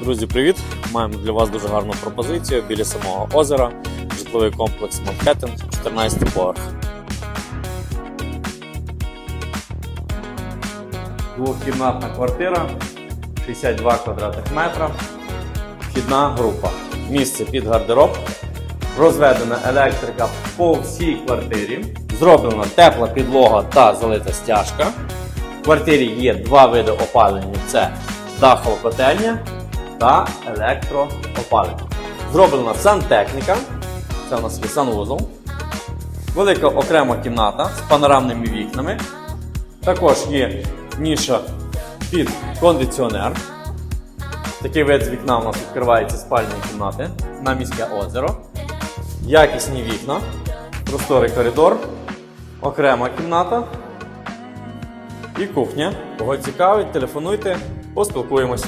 Друзі, привіт! Маємо для вас дуже гарну пропозицію біля самого озера. Житловий комплекс Манхеттен, 14 поверх. Двохкімнатна квартира, 62 квадратних метра, вхідна група. Місце під гардероб. Розведена електрика по всій квартирі. Зроблена тепла підлога та залита стяжка. В квартирі є два види опалення: це дахова котельня та електроопалення. Зроблена сантехніка. Це у нас є санвузол. Велика окрема кімната з панорамними вікнами. Також є ніша під кондиціонер. Такий вид з вікна у нас відкривається з спальної кімнати на міське озеро. Якісні вікна, просторий коридор, окрема кімната і кухня. Кого цікавить, телефонуйте, поспілкуємось.